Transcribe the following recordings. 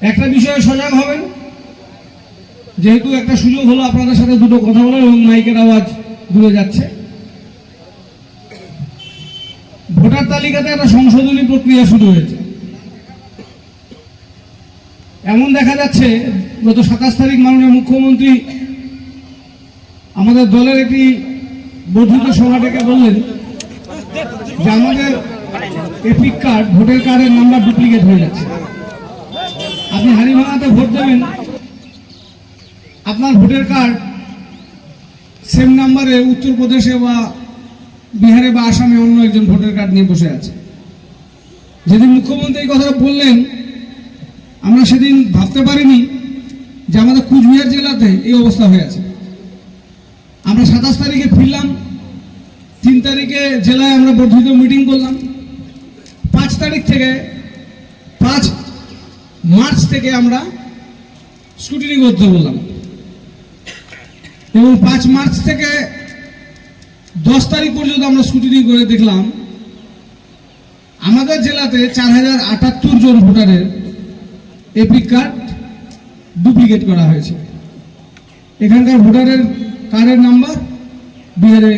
একটা বিষয়ে সজাগ হবেন। যেহেতু একটা সুযোগ হলো আপনাদের সাথে দুটো কথা বলার এবং মাইকের আওয়াজ দূরে যাচ্ছে। ভোটার তালিকাতে একটা সংশোধনী প্রক্রিয়া শুরু হয়েছে। এমন দেখা যাচ্ছে, গত সাতাশ তারিখ মাননীয় মুখ্যমন্ত্রী আমাদের দলের একটি বর্ধিত সভা ডেকে বললেন যে আমাদের এপিক কার্ড, ভোটার কার্ডের নাম্বার ডুপ্লিকেট হয়ে যাচ্ছে। আপনি হারিভাঙাতে ভোট দেবেন, আপনার ভোটার কার্ড সেম নাম্বারে উত্তরপ্রদেশে বা বিহারে বা আসামে অন্য একজন ভোটার কার্ড নিয়ে বসে আছে। যেদিন মুখ্যমন্ত্রী এই কথাটা বললেন, আমরা সেদিন ভাবতে পারিনি যে আমাদের কুচবিহার জেলাতে এই অবস্থা হয়ে আছে। আমরা সাতাশ তারিখে ফিরলাম, তিন তারিখে জেলায় আমরা বর্ধিত মিটিং করলাম। পাঁচ তারিখ থেকে পাঁচ মার্চ থেকে আমরা স্কুটিনি করতে বললাম। এবং পাঁচ মার্চ থেকে দশ তারিখ পর্যন্ত আমরা স্কুটিনি করে দেখলাম। আমাদের জেলাতে চার হাজার আটাত্তর জন ভোটারের এপিক কার্ড ডুপ্লিকেট করা হয়েছে। এখানকার ভোটারের কার্ডের নাম্বার বিহারে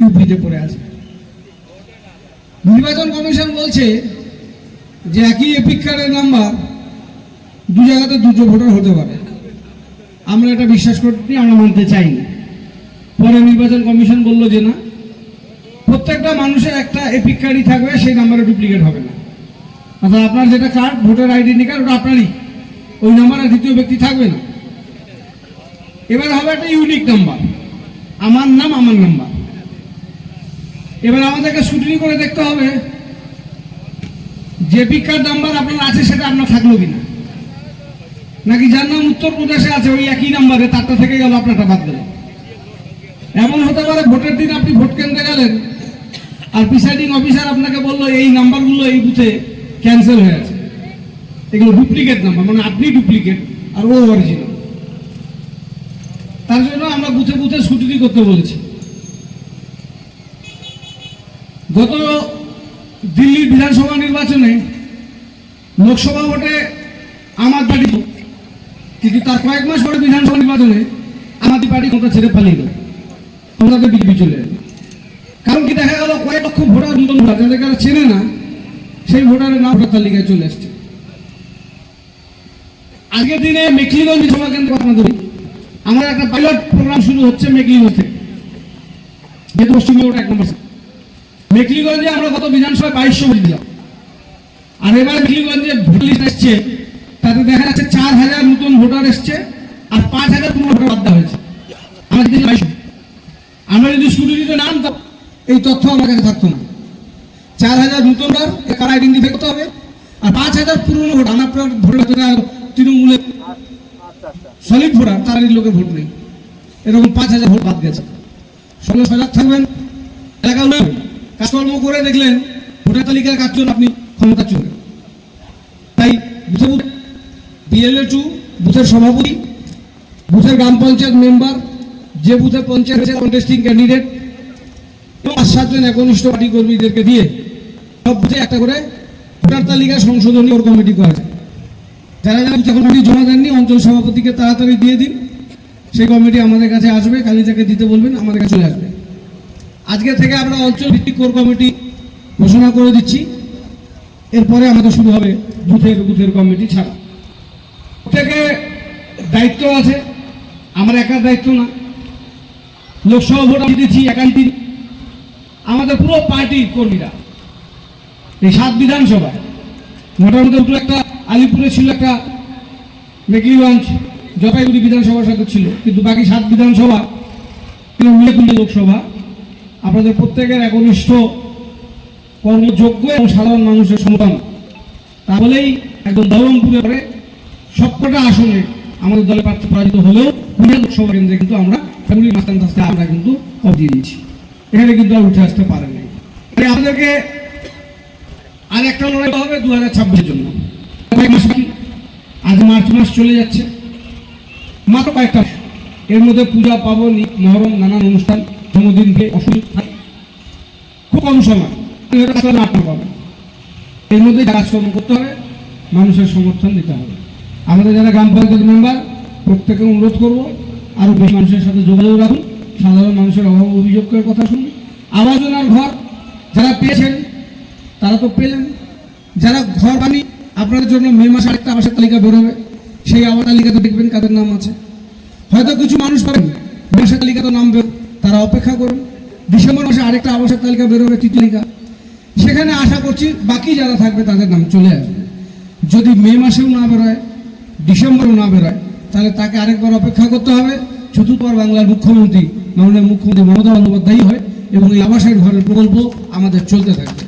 ইউপিতে পড়ে আছে। নির্বাচন কমিশন বলছে যে একই এপিক কার্ডের নাম্বার দু জায়গাতে দুটো ভোটার হতে পারে। আমরা এটা বিশ্বাস করতে আমরা মানতে চাইনি। পরে নির্বাচন কমিশন বলল যে না, প্রত্যেকটা মানুষের একটা এপিক কার্ডই থাকবে, সেই নাম্বারে ডুপ্লিকেট হবে না। অর্থাৎ আপনার যেটা কার্ড, ভোটার আইডেন্টি কার্ড, ওটা আপনারই। ওই নাম্বারে দ্বিতীয় ব্যক্তি থাকবে না। এবার হবে একটা ইউনিক নাম্বার। আমার নাম, আমার নাম্বার। এবার আমাদেরকে স্কুটিনি করে দেখতে হবে, যে পিক কার্ড নাম্বার আপনার আছে, সেটা আপনার থাকল কিনা। নাকি যার নাম উত্তরপ্রদেশে আছে, ওই একই নাম্বারে তারটা থেকে গেল, আপনারটা বাদ গেল। এমন হতে পারে ভোটের দিন আপনি ভোট কেন্দ্রে গেলেন, আর প্রিসাইডিং অফিসার আপনাকে বলল, এই নাম্বারগুলো এই বুথে ক্যান্সেল হয়ে আছে। এগুলো ডুপ্লিকেট নাম্বার মানে আপনি ডুপ্লিকেট আর ও অরিজিনাল তার জন্য আমরা বুথে বুথে স্কুটিনি করতে বলেছি। গত দিল্লির বিধানসভা নির্বাচনে লোকসভা ভোটে আমার পার্টি কিন্তু তার কয়েক মাস পরে বিধানসভা নির্বাচনে আমাদের পার্টি ক্ষমতা ছেড়ে পালিয়ে গেল। ক্ষমতাতে বিজেপি চলে কারণ কি দেখা গেল, কয়েক লক্ষ ভোটার নতুন ভোটার, যাদের কারা চেনে না, সেই ভোটারের নাম ভোটার তালিকায় চলে আসছে। আজকের দিনে মেকলিগঞ্জ সভা কেন্দ্র কথা ধরি আমার একটা পাইলট প্রোগ্রাম শুরু হচ্ছে মেকলিগঞ্জ থেকে। যেহেতু পশ্চিমবঙ্গ এক নম্বর মেকলিগঞ্জে আমরা গত বিধানসভায় বাইশশো ভোট দিলাম। আর এবার মেকলিগঞ্জে ভোট লিস্ট এসছে তাতে দেখা যাচ্ছে চার হাজার ভোটার এসছে আর পাঁচ হাজার ভোটার বাদ দেওয়া হয়েছে। দিকে বাইশশো আমরা যদি নাম এই তথ্য আমার কাছে থাকতো না। চার হাজার নতুন ভোটার কার আইডেন্টিফাই করতে হবে। আর পাঁচ হাজার পুরনো ভোট আমার আর তৃণমূলের সলিড ভোটার, তার লোকে ভোট নেই। এরকম পাঁচ হাজার ভোট বাদ গেছে। সঙ্গে সজাগ থাকবেন। এলাকা কাজকর্ম করে দেখলেন, ভোটার তালিকার কাজ আপনি ক্ষমতা চলবে তাই বিএলএ টু বুথের সভাপতি, বুথের গ্রাম পঞ্চায়েত মেম্বার, যে বুথে পঞ্চায়েত কন্টেস্টিং ক্যান্ডিডেট পাঁচ সাতজন একনিষ্ঠ পার্টি কর্মীদেরকে দিয়ে সব বুথে একটা করে ভোটার তালিকা সংশোধনী ওর কমিটি করা যায় যারা যারা বুথে কমিটি জমা দেননি, অঞ্চল সভাপতিকে তাড়াতাড়ি দিয়ে দিন। সেই কমিটি আমাদের কাছে আসবে কালি তাকে দিতে বলবেন, আমাদের কাছে চলে আসবে। আজকে থেকে আমরা অঞ্চল ভিত্তিক কোর কমিটি ঘোষণা করে দিচ্ছি। এরপরে আমাদের শুরু হবে বুথের বুথের কমিটি ছাড়া। থেকে দায়িত্ব আছে। আমার একার দায়িত্ব না। লোকসভা ভোট আমি দিচ্ছি দিন আমাদের পুরো পার্টির কর্মীরা। এই সাত বিধানসভায়। মোটামুটি দুটো একটা আলিপুরে ছিল একটা মেকলিগঞ্জ, জলপাইগুড়ি বিধানসভার সাথে ছিল। কিন্তু বাকি সাত বিধানসভা উল্লেখনীয় লোকসভা। আপনাদের প্রত্যেকের একনিষ্ঠ কর্মযোগ্য এবং সাধারণ মানুষের সমর্থন। তাহলেই একদম দলমপুরে পরে সবকটা আসনে আমাদের দলে প্রার্থী পরাজিত হলেও পুরুলিয়া লোকসভা কেন্দ্রে কিন্তু আমরা ফ্যামিলি মাস্টার কাছে আমরা কিন্তু অফ দিয়ে দিয়েছি। এখানে কিন্তু আর উঠে আসতে পারেন নাই। তাই আমাদেরকে আর একটা লড়াই হবে দু হাজার ছাব্বিশের জন্য। বাকি। আজ মার্চ মাস চলে যাচ্ছে। মাত্র কয়েকটা এর মধ্যে পূজা পাবন মহরম, নানান অনুষ্ঠান জন্মদিনকে অসুখ থাকে খুব কম সময়। আপনার পাবেন এর মধ্যে কাজকর্ম করতে হবে। মানুষের সমর্থন দিতে হবে। আমাদের যারা গ্রাম পঞ্চায়েত মেম্বার প্রত্যেকে অনুরোধ করব আরও বেশি মানুষের সাথে যোগাযোগ রাখুন, সাধারণ মানুষের অভাব অভিযোগের কথা শুনুন। আবাস যোজনার ঘর, যারা পেয়েছেন, তারা তো পেলেন। যারা ঘর বানি, আপনাদের জন্য মে মাসে আরেকটা আবাসের তালিকা বেরোবে সেই আবাস তালিকাতে দেখবেন কাদের নাম আছে। হয়তো কিছু মানুষ পাবেন আবাসের তালিকাতে নাম বেরো তারা অপেক্ষা করুন। ডিসেম্বর মাসে আরেকটা আবাসের তালিকা বেরোবে তৃতীয় তালিকা। সেখানে আশা করছি বাকি যারা থাকবে তাদের নাম চলে আসবে। যদি মে মাসেও না বেরোয় ডিসেম্বরেও না বেরোয়, তাহলে তাকে আরেকবার অপেক্ষা করতে হবে। চতুর্থবার বাংলার মুখ্যমন্ত্রী মাননীয় মুখ্যমন্ত্রী মমতা বন্দ্যোপাধ্যায় হয় এবং এই আবাসের ঘরের প্রকল্প আমাদের চলতে থাকবে।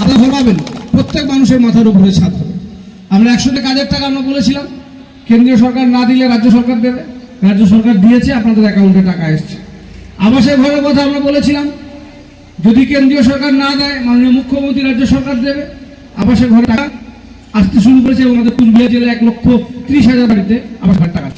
আপনারা ঘর পাবেন প্রত্যেক মানুষের মাথার উপরে ছাদ হবে। আমরা একশোতে কাজের টাকা আমরা বলেছিলাম, কেন্দ্রীয় সরকার না দিলে রাজ্য সরকার দেবে। রাজ্য সরকার দিয়েছে, আপনাদের অ্যাকাউন্টে টাকা এসছে। আবাসের ঘরের কথা আমরা বলেছিলাম, যদি কেন্দ্রীয় সরকার না দেয়, মাননীয় মুখ্যমন্ত্রী রাজ্য সরকার দেবে। আবাসের ঘরে টাকা আসতে শুরু করেছে এবং আমাদের পুরুলিয়া জেলায় এক লক্ষ ত্রিশ হাজার বাড়িতে আবাস ঘর টাকা